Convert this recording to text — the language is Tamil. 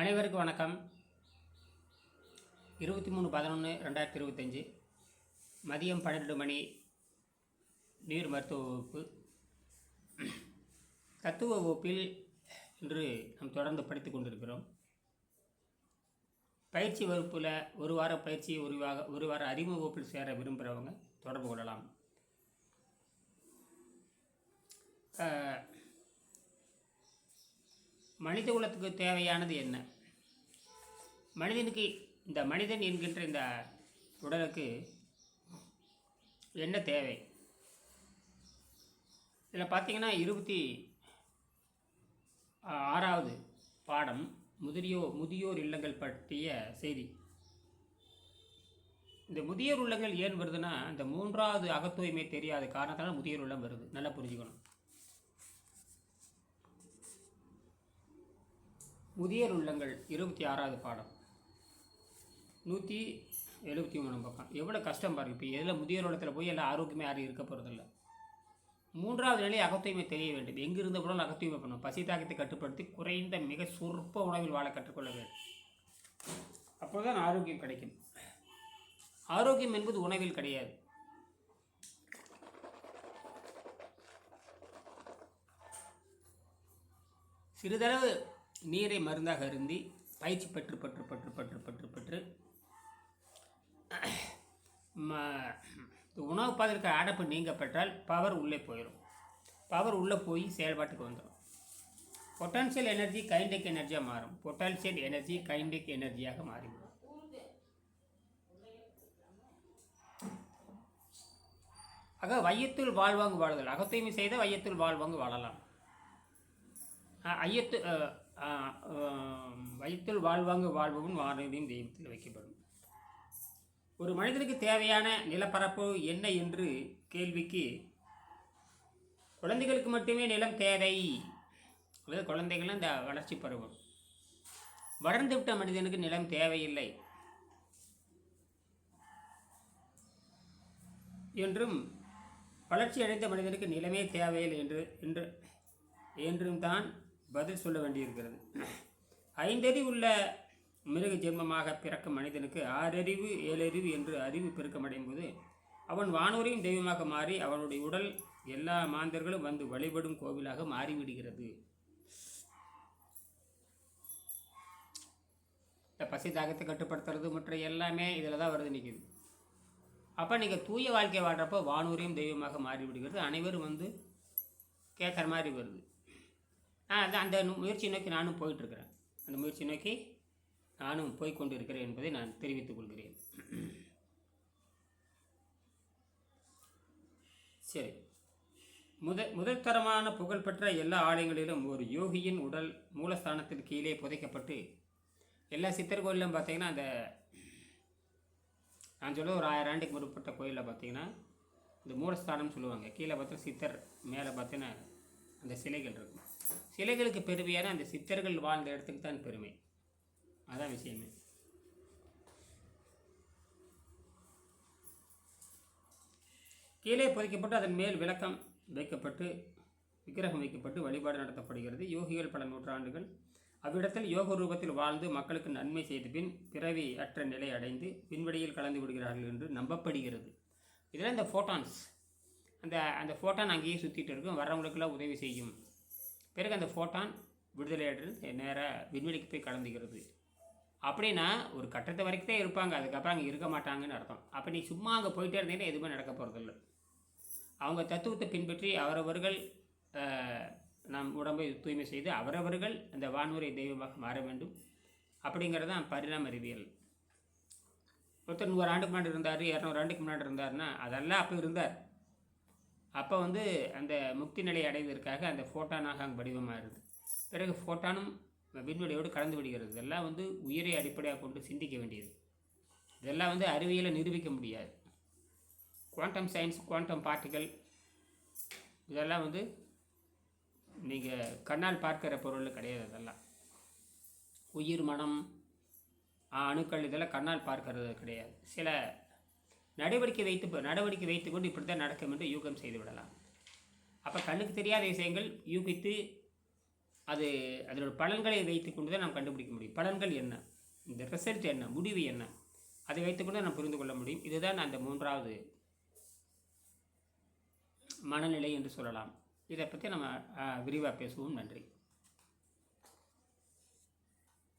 அனைவருக்கும் வணக்கம். இருபத்தி மூணு பதினொன்று ரெண்டாயிரத்தி இருபத்தஞ்சி மதியம் பன்னெண்டு மணி நீர் மருத்துவ வகுப்பு. தத்துவ வகுப்பில் இன்று நாம் தொடர்ந்து படித்து கொண்டிருக்கிறோம். பயிற்சி வகுப்பில் ஒரு வார பயிற்சி ஒரு வார ஒரு வார அறிமுக வகுப்பில் சேர விரும்புகிறவங்க தொடர்பு கொள்ளலாம். மனித குலத்துக்கு தேவையானது என்ன? மனிதனுக்கு இந்த மனிதன் என்கின்ற இந்த உடலுக்கு என்ன தேவை? இதில் பார்த்தீங்கன்னா இருபத்தி ஆறாவது பாடம் முதியோர் முதியோர் இல்லங்கள் பற்றிய செய்தி. இந்த முதியோர் உள்ளங்கள் ஏன் வருதுன்னா இந்த மூன்றாவது அகத்தூய்மை தெரியாத காரணத்தால் முதியோர் உள்ளம் வருது. நல்லா புரிஞ்சுக்கணும். முதியோர் உள்ளங்கள் இருபத்தி ஆறாவது பாடம். நூற்றி எழுபத்தி மூணு பக்கம். எவ்வளோ கஷ்டம் பாருங்க. இப்போ எதில் முதியோர் உள்ளத்தில் போய் எல்லாம் ஆரோக்கியமே யாரும் இருக்க போகிறதில்ல மூன்றாவது நிலை அகத்தூய்மை தெரிய வேண்டும். எங்கிருந்த கூட அகத்தூய்மை பண்ணணும். பசி தாக்கத்தை கட்டுப்படுத்தி குறைந்த மிக சொற்ப உணவில் வாழ கற்றுக்கொள்ள வேண்டும். அப்போதான் ஆரோக்கியம் கிடைக்கும். ஆரோக்கியம் என்பது உணவில் கிடையாது. சிறிதளவு நீரை மருந்தாக அருந்தி பயிற்சி பெற்று பற்று பற்று பற்று பற்று பற்று உணவு பாதற்கு அடப்பு நீங்க பெற்றால் பவர் உள்ளே போயிடும் பவர் உள்ளே போய் செயல்பாட்டுக்கு வந்துடும் பொட்டான்சியல் எனர்ஜி கைண்டிக் எனர்ஜியாக மாறும். பொட்டான்சியல் எனர்ஜி கைண்டிக் எனர்ஜியாக மாறிவிடும். ஆக வையத்துள் வாழ்வாங்கு வாழுதல். அகத்தூய்மை செய்த வையத்துள் வாழ்வாங்கு வாழலாம். ஐயத்து அஹ், வாழ்வாங்க அஹ், வாழ்வாங்கு வாழ்பவன் வானதியும் தெய்வத்தில் வைக்கப்படும். ஒரு மனிதனுக்கு தேவையான நிலப்பரப்பு என்ன என்று கேள்விக்கு குழந்தைகளுக்கு மட்டுமே நிலம் தேவை. அதாவது குழந்தைகளும் இந்த வளர்ச்சி பருவம். வளர்ந்து விட்ட மனிதனுக்கு நிலம் தேவையில்லை. என்றும் வளர்ச்சி அடைந்த மனிதனுக்கு நிலமே தேவையில்லை என்று என்று என்றும் தான் பதில் சொல்ல வேண்டியிருக்கிறது. ஐந்தறிவு உள்ள மிருக ஜென்மமாக பிறக்கும் மனிதனுக்கு ஆறறிவு ஏழறிவு என்று அறிவு பெருக்கமடையும் போது அவன் வானூரையும் தெய்வமாக மாறி அவனுடைய உடல் எல்லா மாந்தர்களும் வந்து வழிபடும் கோவிலாக மாறிவிடுகிறது. இந்த பசி தாகத்தை கட்டுப்படுத்துறது மற்ற எல்லாமே இதில் தான் வருது நிற்கிது அப்போ நீங்கள் தூய வாழ்க்கை வாழ்கிறப்போ வானூரையும் தெய்வமாக மாறிவிடுகிறது. அனைவரும் வந்து கேட்குற மாதிரி வருது. அது அந்த அந்த முயற்சி நோக்கி நானும் போயிட்டுருக்கிறேன். அந்த முயற்சி நோக்கி நானும் போய்கொண்டு இருக்கிறேன் என்பதை நான் தெரிவித்துக் கொள்கிறேன். சரி. முத முதல் தரமான புகழ்பெற்ற எல்லா ஆலயங்களிலும் ஒரு யோகியின் உடல் மூலஸ்தானத்தின் கீழே புதைக்கப்பட்டு எல்லா சித்தர் கோயிலும் பார்த்தீங்கன்னா அந்த நான் சொல்ல ஒரு ஆயிரம் ஆண்டுக்கு முற்பட்ட கோயிலில் பார்த்தீங்கன்னா இந்த மூலஸ்தானம்னு சொல்லுவாங்க. கீழே பார்த்தா சித்தர் மேலே பார்த்தீங்கன்னா அந்த சிலைகள் இருக்கும். சிலைகளுக்கு பெருமையான அந்த சித்தர்கள் வாழ்ந்த இடத்துக்கு தான் பெருமை. அதான் விஷயமே. கீழே புதைக்கப்பட்டு அதன் மேல் விளக்கம் வைக்கப்பட்டு விக்கிரகம் வைக்கப்பட்டு வழிபாடு நடத்தப்படுகிறது. யோகிகள் பல நூற்றாண்டுகள் அவ்விடத்தில் யோக ரூபத்தில் வாழ்ந்து மக்களுக்கு நன்மை செய்த பின் பிறவி அற்ற நிலை அடைந்து விண்வெளியில் கலந்து விடுகிறார்கள் என்று நம்பப்படுகிறது. இதில் இந்த ஃபோட்டான்ஸ் அந்த அந்த ஃபோட்டான் அங்கேயே சுற்றிட்டு இருக்கும். வர்றவங்களுக்கெல்லாம் உதவி செய்யும். பிறகு அந்த ஃபோட்டான் விடுதலை நேராக விண்வெளிக்கு போய் கலந்துக்கிறது. அப்படின்னா ஒரு கட்டத்தை வரைக்கும் தான் இருப்பாங்க அதுக்கப்புறம் அங்கே இருக்க மாட்டாங்கன்னு அர்த்தம். அப்போ நீ சும்மா அங்கே போயிட்டே இருந்தீங்கன்னா எதுவுமே நடக்க போகிறதில்ல அவங்க தத்துவத்தை பின்பற்றி அவரவர்கள் நம் உடம்பை தூய்மை செய்து அவரவர்கள் அந்த வான்முறை தெய்வமாக மாற வேண்டும். அப்படிங்கிறது தான் பரிணாம அறிவியல். ஒருத்தர் நூறு ஆண்டுக்கு முன்னாடி இருந்தார் இரநூறு ஆண்டுக்கு முன்னாடி இருந்தார்னா அதெல்லாம் அப்போ இருந்தார். அப்போ வந்து அந்த முக்தி நிலை அடைவதற்காக அந்த ஃபோட்டானாக அங்கே வடிவமாகிறது பிறகு ஃபோட்டானும் விண்வெளியோடு கலந்து விடுகிறது. இதெல்லாம் வந்து உயிரை அடிப்படையாக கொண்டு சிந்திக்க வேண்டியது. இதெல்லாம் வந்து அறிவியலை நிரூபிக்க முடியாது. குவாண்டம் சயின்ஸ் குவாண்டம் பார்ட்டிகள் இதெல்லாம் வந்து நீங்கள் கண்ணால் பார்க்கிற பொருள் கிடையாது அதெல்லாம். உயிர் மனம் அணுக்கள் இதெல்லாம் கண்ணால் பார்க்கறது கிடையாது. சில நடவடிக்கை வைத்து நடவடிக்கை வைத்துக்கொண்டு இப்படி தான் நடக்கும் என்று யூகம் செய்து விடலாம். அப்போ கண்ணுக்கு தெரியாத விஷயங்கள் யூகித்து அது அதனோட பலன்களை வைத்துக்கொண்டு தான் நாம் கண்டுபிடிக்க முடியும். பலன்கள் என்ன? இந்த ரிசல்ட் என்ன? முடிவு என்ன? அதை வைத்துக்கொண்டு நாம் புரிந்து கொள்ள முடியும். இதுதான் அந்த மூன்றாவது மனநிலை என்று சொல்லலாம். இதை பற்றி நம்ம விரிவாக பேசுவோம். நன்றி.